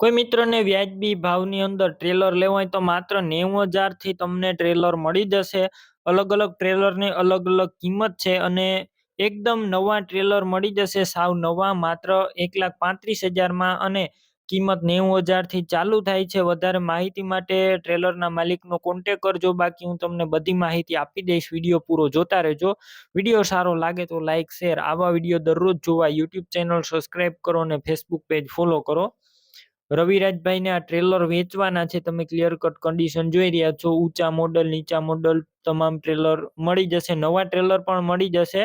કોઈ મિત્રને વ્યાજબી ભાવની અંદર ટ્રેલર લેવું હોય તો માત્ર નેવું હજારથી તમને ટ્રેલર મળી જશે. અલગ અલગ ટ્રેલરની અલગ અલગ કિંમત છે અને એકદમ નવા ટ્રેલર મળી જશે. સાવ નવા માત્ર એક લાખ પાંત્રીસ હજારમાં અને કિંમત નેવું હજારથી ચાલુ થાય છે. વધારે માહિતી માટે ટ્રેલરના માલિકનો કોન્ટેક કરજો. બાકી હું તમને બધી માહિતી આપી દઈશ. વીડિયો પૂરો જોતા રહેજો. વીડિયો સારો લાગે તો લાઇક શેર આવા વીડિયો દરરોજ જોવા. યુટ્યુબ ચેનલ સબસ્ક્રાઈબ કરો અને ફેસબુક પેજ ફોલો કરો. રવિરાજભાઈને આ ટ્રેલર વેચવાના છે. તમે ક્લિયર કટ કન્ડિશન જોઈ રહ્યા છો. ઊંચા મોડલ નીચા મોડલ તમામ ટ્રેલર મળી જશે. નવા ટ્રેલર પણ મળી જશે.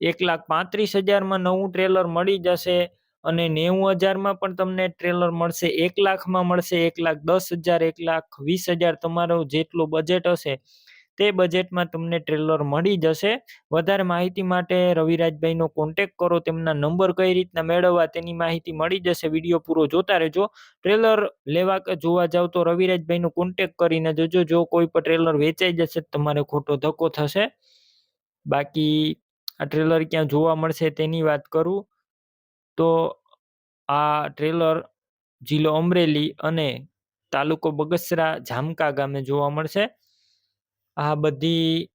એક લાખ પાંત્રીસ હજારમાં નવું ટ્રેલર મળી જશે અને નેવું હજારમાં પણ તમને ટ્રેલર મળશે. એક લાખમાં મળશે એક લાખ દસ હજાર, એક લાખ વીસ હજાર તમારો જેટલું બજેટ હશે. તે બજેટમાં તમને ટ્રેલર મળી જશે. વધારે માહિતી માટે રવિરાજભાઈનો કોન્ટેક કરો, તેમના નંબર કઈ રીતના મેળવવા તેની માહિતી મળી જશે. વીડિયો પૂરો જોતા રહેજો. ટ્રેલર લેવા જોવા જાવ તો રવિરાજભાઈનો કોન્ટેક કરીને જોજો. જો કોઈ પણ ટ્રેલર વેચાઈ જશે તમારે ખોટો ધક્કો થશે. બાકી આ ટ્રેલર ક્યાં જોવા મળશે તેની વાત કરું. તો આ ટ્રેલર જિલ્લો અમરેલી અને તાલુકો બગસરા, જામકા ગામે જોવા મળશે. આ બધી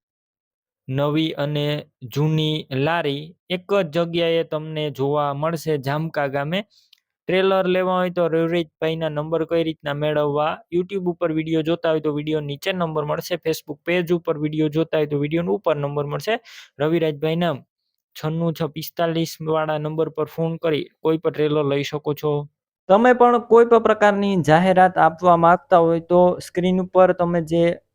નવી અને જૂની લારી એક જ જગ્યાએ તમને જોવા મળશે જામકા ગામે. ટ્રેલર લેવા હોય તો રવિરાજભાઈના નંબર કઈ રીતના મેળવવા? યુટ્યુબ ઉપર વીડિયો જોતા હોય તો વીડિયો નીચે નંબર મળશે. ફેસબુક પેજ ઉપર વીડિયો જોતા હોય તો વિડીયોનો ઉપર નંબર મળશે. રવિરાજભાઈના છન્નું છ પિસ્તાલીસ વાળા નંબર પર ફોન કરી કોઈ પણ ટ્રેલર લઈ શકો છો. તમે પણ કોઈ પણ પ્રકારની જાહેરાત આપવા માંગતા હોય તો સ્ક્રીન ઉપર તમે જે